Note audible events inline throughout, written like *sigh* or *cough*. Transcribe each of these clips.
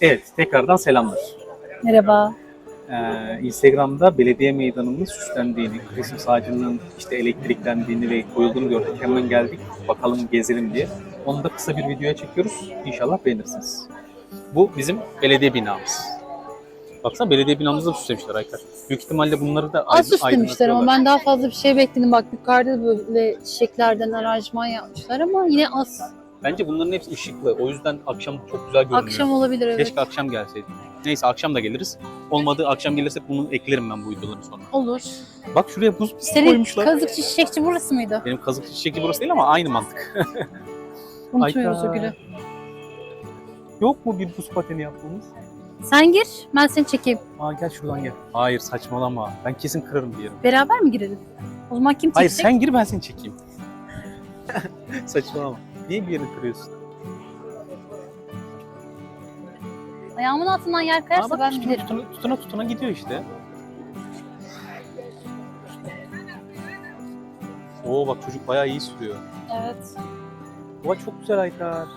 Evet, tekrardan selamlar. Merhaba. Ee, Instagram'da belediye meydanının süslendiğini, Christmas ağacının işte elektriklendiğini ve koyulduğunu gördük. Hemen geldik, bakalım gezelim diye. Onu da kısa bir videoya çekiyoruz. İnşallah beğenirsiniz. Bu bizim belediye binamız. Baksana belediye binamızı da süslemişler Aykar. Büyük ihtimalle bunları da Az süslemişler ama ben daha fazla bir şey bekledim. Bak yukarıda böyle çiçeklerden aranjman yapmışlar ama yine az. Bence bunların hepsi ışıklı. O yüzden akşam çok güzel görünüyor. Akşam olabilir evet. Keşke akşam gelseydi. Neyse akşam da geliriz. Olmadı akşam gelirsek bunu eklerim ben bu videoların sonuna. Olur. Bak şuraya buz pisti Senin koymuşlar. kazıkçı çiçekçi burası mıydı? Benim kazık çiçekli burası değil ama aynı mantık. Unutmuyoruz o gülü. Yok mu bir buz pateni yaptığımız? Sen gir, ben seni çekeyim. Aa gel şuradan gel. Hayır saçmalama. Ben kesin kırarım bir yerim. Beraber mi girelim? O zaman kim Hayır çekecek? sen gir ben seni çekeyim. *laughs* saçmalama. Niye bir yerini kırıyorsun? Ayağımın altından yer kayarsa bak, ben tutuna, giderim. tutuna, tutuna tutuna gidiyor işte. Oo bak çocuk bayağı iyi sürüyor. Evet. Oha çok güzel Aykar.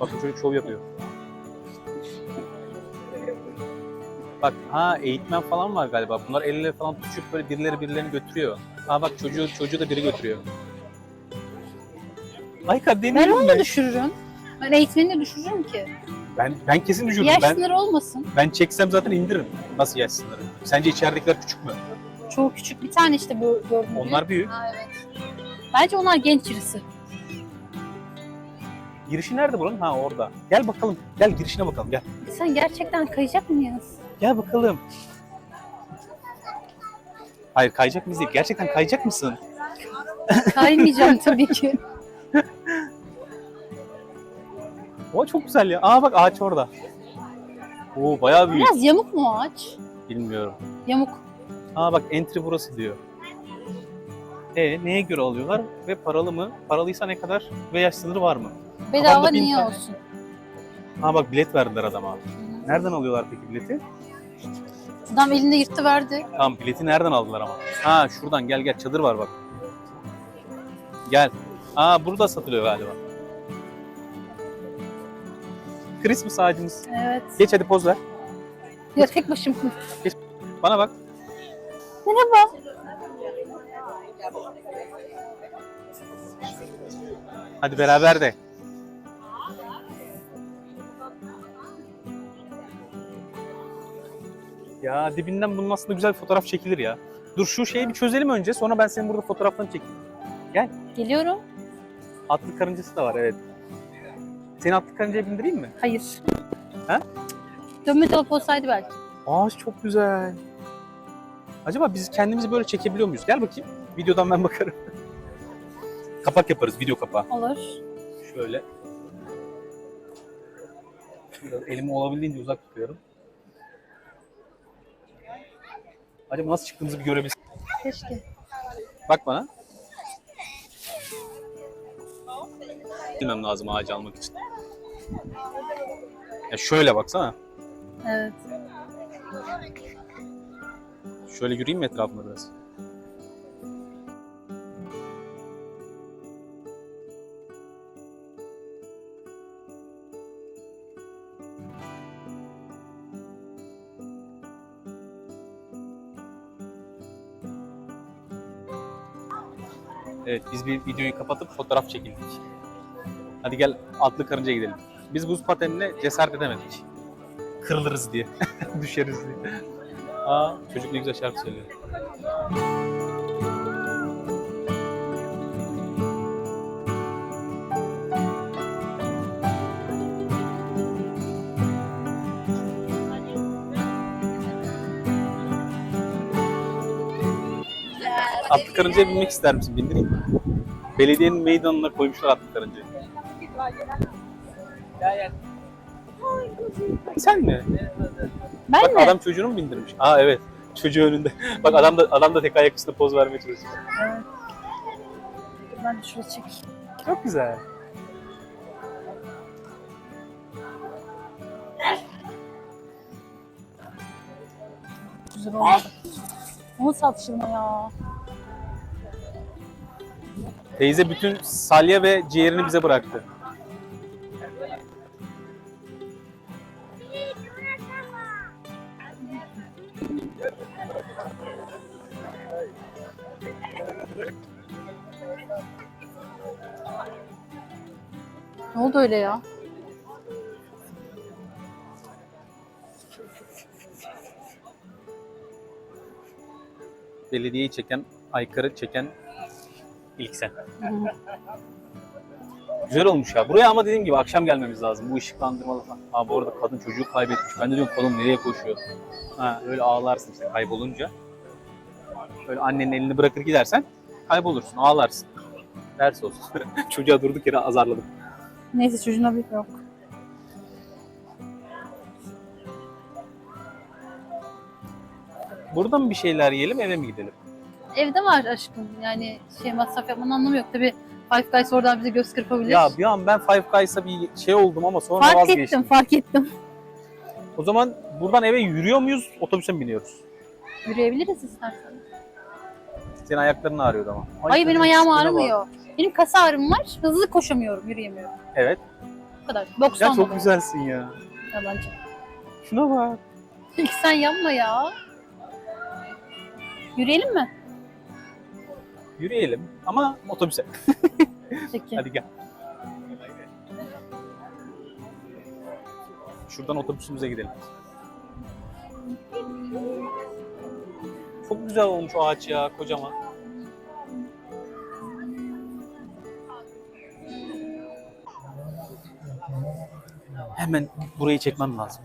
Bak çocuk şov yapıyor. Bak ha eğitmen falan var galiba. Bunlar el ele falan tutuşup böyle birileri birilerini götürüyor. Ha bak çocuğu çocuğu da biri götürüyor. Ben deneyelim onu ben. da düşürürüm. Ben eğitmeni de düşürürüm ki. Ben, ben kesin düşürürüm. Yaş Ben, sınırı olmasın. ben çeksem zaten indiririm. Nasıl yaş sınırı? Sence içeridekiler küçük mü? Çok küçük bir tane işte bu gördüğüm gibi. Onlar büyük. Ha, evet. Bence onlar genç birisi. Girişi nerede buranın? Ha orada. Gel bakalım. Gel girişine bakalım. Gel. Sen gerçekten kayacak mıyız? Gel bakalım. Hayır kayacak mıyız değil. Gerçekten kayacak mısın? Kaymayacağım tabii ki. *laughs* O çok güzel ya. Aa bak ağaç orada. Oo bayağı büyük. Biraz yamuk mu o ağaç? Bilmiyorum. Yamuk. Aa bak entry burası diyor. E neye göre alıyorlar ve paralı mı? Paralıysa ne kadar ve yaş sınırı var mı? Bedava bin niye tane- olsun? Ha bak bilet verdiler adama. Nereden alıyorlar peki bileti? Adam elinde yırttı verdi. Tamam bileti nereden aldılar ama? Ha şuradan gel gel çadır var bak. Gel. Aa burada satılıyor galiba. Christmas ağacımız. Evet. Geç hadi poz ver. Ya tek başım. Bana bak. Merhaba. Hadi beraber de. Ya dibinden bunun aslında güzel bir fotoğraf çekilir ya. Dur şu şeyi bir çözelim önce sonra ben senin burada fotoğraflarını çekeyim. Geliyorum. Atlı karıncası da var evet. Seni atlı karıncaya bindireyim mi? Hayır. Ha? Dönme dolap olsaydı belki. Ağaç çok güzel. Acaba biz kendimizi böyle çekebiliyor muyuz? Gel bakayım. Videodan ben bakarım. *laughs* Kapak yaparız, video kapağı. Olur. Şöyle. Biraz elimi olabildiğince uzak tutuyorum. Acaba nasıl çıktığımızı bir görebilsin. Keşke. Bak bana. Bilmem lazım ağacı almak için. Ya şöyle baksana. Evet. Şöyle yürüyeyim mi etrafında biraz? Evet biz bir videoyu kapatıp fotoğraf çekildik. Hadi gel atlı karınca gidelim. Biz buz patenine cesaret edemedik. Kırılırız diye. *laughs* Düşeriz diye. Aa çocuk ne güzel şarkı söylüyor. Atlı karıncaya binmek ister misin? Bindireyim mi? Belediyenin meydanına koymuşlar atlı karıncayı. Sen mi? Ben Bak mi? adam çocuğunu mu bindirmiş? Aa evet. Çocuğu önünde. *laughs* Bak adam da adam da tek ayak üstünde poz vermeye çalışıyor. Evet. Ben de şuraya çekeyim. Çok güzel. Güzel oldu. Onu sat şuna ya. Teyze bütün salya ve ciğerini bize bıraktı. Ne oldu öyle ya? Belediyeyi çeken, aykırı çeken ilk sen. Güzel olmuş ya. Buraya ama dediğim gibi akşam gelmemiz lazım. Bu ışıklandırmalı falan. Aa bu arada kadın çocuğu kaybetmiş. Ben de diyorum kadın nereye koşuyor? Ha öyle ağlarsın işte kaybolunca. Böyle annenin elini bırakır gidersen kaybolursun, ağlarsın. Ders olsun. *laughs* Çocuğa durduk yere azarladım. Neyse çocuğun haberi yok. Burada mı bir şeyler yiyelim eve mi gidelim? Evde var aşkım. Yani şey masraf yapmanın anlamı yok. Tabii Five Guys oradan bize göz kırpabilir. Ya bir an ben Five Guys'a bir şey oldum ama sonra fark vazgeçtim. ettim, fark ettim. O zaman buradan eve yürüyor muyuz, otobüse mi biniyoruz? Yürüyebiliriz istersen. Senin ayakların ağrıyordu ama. Hayır benim ayağım ağrımıyor. Benim kas ağrım var. Hızlı koşamıyorum, yürüyemiyorum. Evet. Bu kadar. 90 Ya çok oluyor. güzelsin ya. Yalancı. Şuna bak. İlk sen yapma ya. Yürüyelim mi? Yürüyelim ama otobüse. Peki. Hadi gel. Şuradan otobüsümüze gidelim. Çok güzel olmuş o ağaç ya kocaman. Hemen burayı çekmem lazım.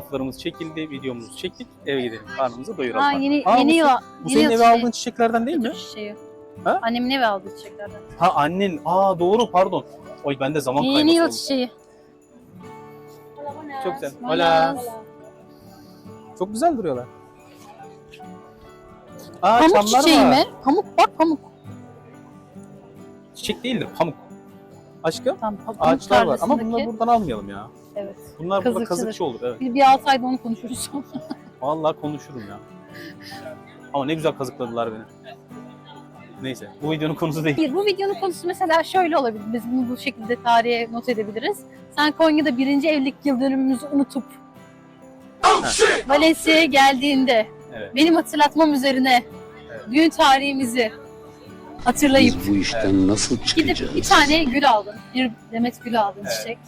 Fotoğraflarımız çekildi, videomuzu çektik. Eve gidelim. Karnımızı doyuralım. Ha yeni Aa, yeni bu, yıl. bu yeni senin yıl eve aldığın çiçeklerden değil mi? Çiçeği. Ha? Annemin eve aldığı çiçeklerden. Ha annen. Aa doğru pardon. Oy ben de zaman Yeni kayması yıl oldu. çiçeği. Çok güzel. Hola. Hola. Çok güzel duruyorlar. Aa Pamuk çamlar çiçeği var. mi? Pamuk bak pamuk. Çiçek değildir pamuk. Aşkım pamuk ağaçlar var ama tarlasındaki- bunları buradan almayalım ya. Evet. Bunlar burada kazıkçı olur evet. Bir, bir altı ayda onu konuşuruz. *laughs* Vallahi konuşurum ya. Ama ne güzel kazıkladılar beni. Neyse bu videonun konusu değil. Bir, bu videonun konusu mesela şöyle olabilir. Biz bunu bu şekilde tarihe not edebiliriz. Sen Konya'da birinci evlilik yıl dönümümüzü unutup Valencia'ya geldiğinde Evet. benim hatırlatmam üzerine Evet. düğün tarihimizi hatırlayıp Biz bu işten nasıl gidip çıkacağız? bir tane gül aldın. Bir demet gül aldın Evet. çiçek.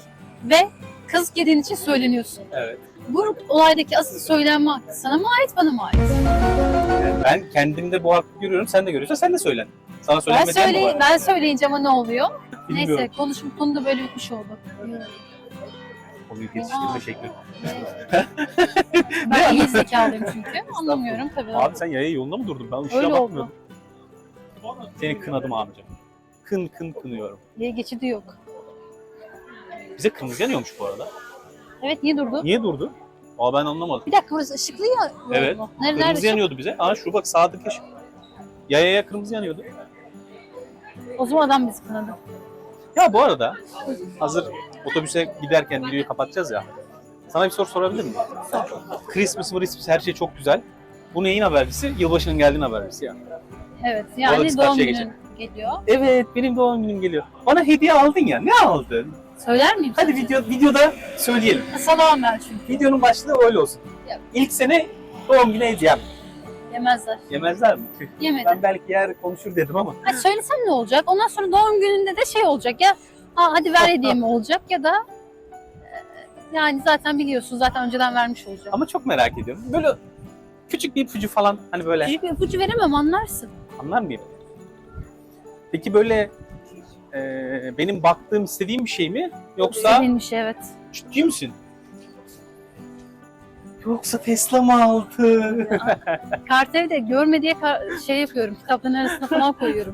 Ve kız gelin için söyleniyorsun. Evet. Bu olaydaki asıl söylenme hakkı sana mı ait bana mı ait? Yani ben kendimde bu hakkı görüyorum. Sen de görüyorsan sen de söyle. Sana Ben, söylemediğim mi söyle, var? ben söyleyince ama ne oluyor? *laughs* Bilmiyorum. Neyse konuşum konuda böyle bitmiş oldu. Konuyu yetiştirme şekli. *laughs* Ben iyi zekalıyım çünkü. Anlamıyorum tabii. Abi sen yaya yolunda mı durdun? Ben ışığa Öyle oldu. bakmıyordum. Seni kınadım amca. Kın kın kınıyorum. Diye geçidi yok. Bize kırmızı yanıyormuş bu arada. Evet niye durdu? Niye durdu? Aa ben anlamadım. Bir dakika burası ışıklı ya. Evet, Nerede, nerede Kırmızı ışık? yanıyordu bize. Aa şu bak sağdaki ışık. Yayaya kırmızı yanıyordu. O zaman adam bizi kınadı. Ya bu arada hazır otobüse giderken videoyu kapatacağız ya. Sana bir soru sorabilir miyim? Christmas, Christmas her şey çok güzel. Bu neyin habercisi? Yılbaşının geldiğinin habercisi ya. Evet yani doğum karşıya günün geliyor. Evet benim doğum günüm geliyor. Bana hediye aldın ya. Ne aldın? Söyler miyim? Hadi video videoda söyleyelim. Salağım ben çünkü. Videonun başlığı öyle olsun. Yap. İlk sene doğum günü hediyem. Yemezler. Yemezler mi? Tüh. Yemedi. Ben belki yer konuşur dedim ama. Ha, söylesem ne olacak? Ondan sonra doğum gününde de şey olacak ya. Ha, hadi ver hediyemi olacak ya da e, yani zaten biliyorsun zaten önceden vermiş olacak. Ama çok merak ediyorum. Böyle küçük bir ipucu falan hani böyle Küçük bir ipucu veremem anlarsın. Anlar mıyım? Peki böyle e, benim baktığım istediğim bir şey mi? Yoksa Sevinmiş evet. ciddi misin? Yoksa Tesla mı aldı? *laughs* Kartı evde görme diye kar- şey yapıyorum. Kitapların arasına falan koyuyorum.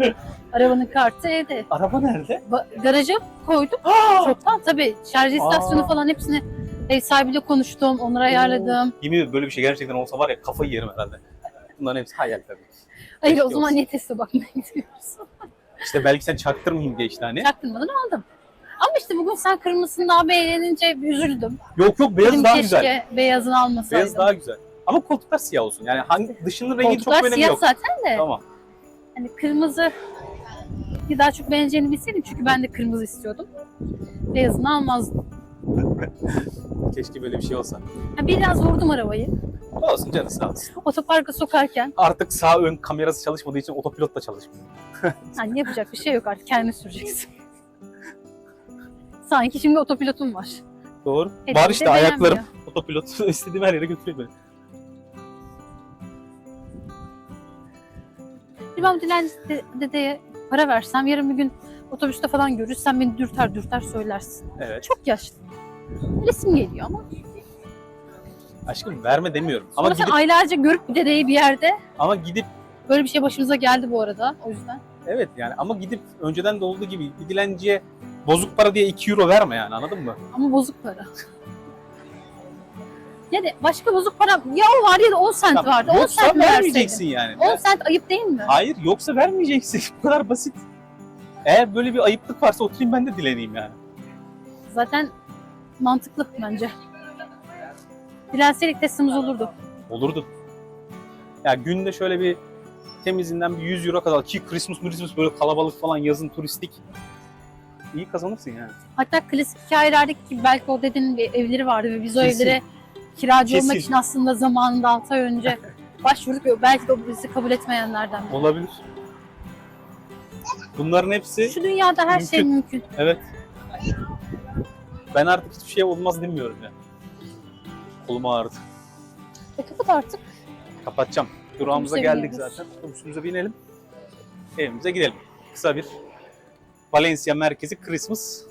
Arabanın kartı evde. Araba nerede? Ba- garaja koydum. *gasps* Çoktan tabii. Şarj istasyonu Aa. falan hepsini ev sahibiyle konuştum. Onları ayarladım. Yemin ediyorum böyle bir şey gerçekten olsa var ya kafayı yerim herhalde. Bunların hepsi hayal tabii. Hayır o zaman Tesla bakmaya gidiyoruz? *laughs* İşte belki sen çaktırmayayım diye işte hani. Çaktırmadan aldım. Ama işte bugün sen kırmızısını daha beğenince üzüldüm. Yok yok beyaz Dedim daha keşke güzel. beyazını almasaydım. Beyaz daha güzel. Ama koltuklar siyah olsun. Yani hangi dışının rengi çok Koltuklar bir önemi siyah yok. zaten de. Tamam. Hani kırmızı daha çok beğeneceğini bilseydim çünkü ben de kırmızı istiyordum. Beyazını almazdım. Keşke böyle bir şey olsa. Biraz vurdum arabayı. Olsun canı sağ olsun. Otoparka sokarken Artık sağ ön kamerası çalışmadığı için otopilot da çalışmıyor. hani yapacak bir şey yok artık kendini süreceksin. Sanki şimdi otopilotum var. Doğru. Hep Var işte ayaklarım. Otopilot *laughs* istediğim her yere götürüyor beni. Bir ben bu dilenci de- dedeye para versem yarın bir gün otobüste falan görürsen beni dürter dürter söylersin. Evet. Çok yaşlı. Resim geliyor ama. Aşkım verme demiyorum. Ama Sonra sen gidip, aylarca görüp bir dedeyi bir yerde ama gidip böyle bir şey başımıza geldi bu arada o yüzden. evet yani ama gidip önceden de olduğu gibi bir dilenciye bozuk para diye 2 euro verme yani anladın mı? Ama bozuk para. *laughs* Ya da başka bozuk para ya o var ya da 10 sent Tamam, vardı. 10 Yoksa sent mi verseydin? vermeyeceksin yani. 10 sent ayıp değil mi? Hayır yoksa vermeyeceksin. *laughs* Bu kadar basit. Eğer böyle bir ayıplık varsa oturayım ben de dileneyim yani. Zaten mantıklı bence. Dilenseydik testimiz olurdu. Olurdu. Ya günde şöyle bir temizinden bir 100 euro kadar ki Christmas Christmas böyle kalabalık falan yazın turistik. İyi kazanırsın yani. Hatta klasik hikayelerdeki gibi belki o dedenin bir evleri vardı ve biz o Kesin. evlere kiracı olmak için aslında zamanında 6 ay önce *laughs* başvurduk ve belki de o bizi kabul etmeyenlerden biri. Olabilir. Bunların hepsi Şu dünyada her şey Mümkün. mümkün. evet. Ben artık hiçbir şey olmaz demiyorum ya. Kolum ağrıdı. E kapat artık. Kapatacağım. Durağımıza Otobüse geldik zaten. Otobüsümüze binelim. Evimize gidelim. Kısa bir Valencia merkezi Christmas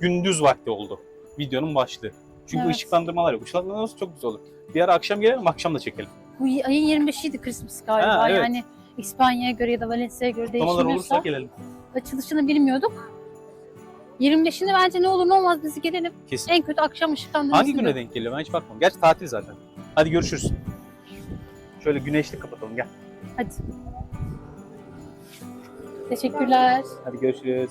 gündüz vakti oldu. Videonun başlığı. Çünkü Evet. ışıklandırmalar yok. Işıklandırmalar olsa çok güzel olur. Bir ara akşam gelelim, akşam da çekelim. Bu ayın 25'iydi Christmas galiba. Ha, evet. Yani İspanya'ya göre ya da Valencia'ya göre Kutlamalar olursa değişmiyorsa gelelim. açılışını bilmiyorduk. 25'inde bence ne olur ne olmaz bizi gelelim. Kesin. En kötü akşam ışıklandırması. Hangi güne denk geliyor ben hiç bakmadım. Gerçi tatil zaten. Hadi görüşürüz. Şöyle güneşli kapatalım gel. Hadi. Teşekkürler. Hadi görüşürüz.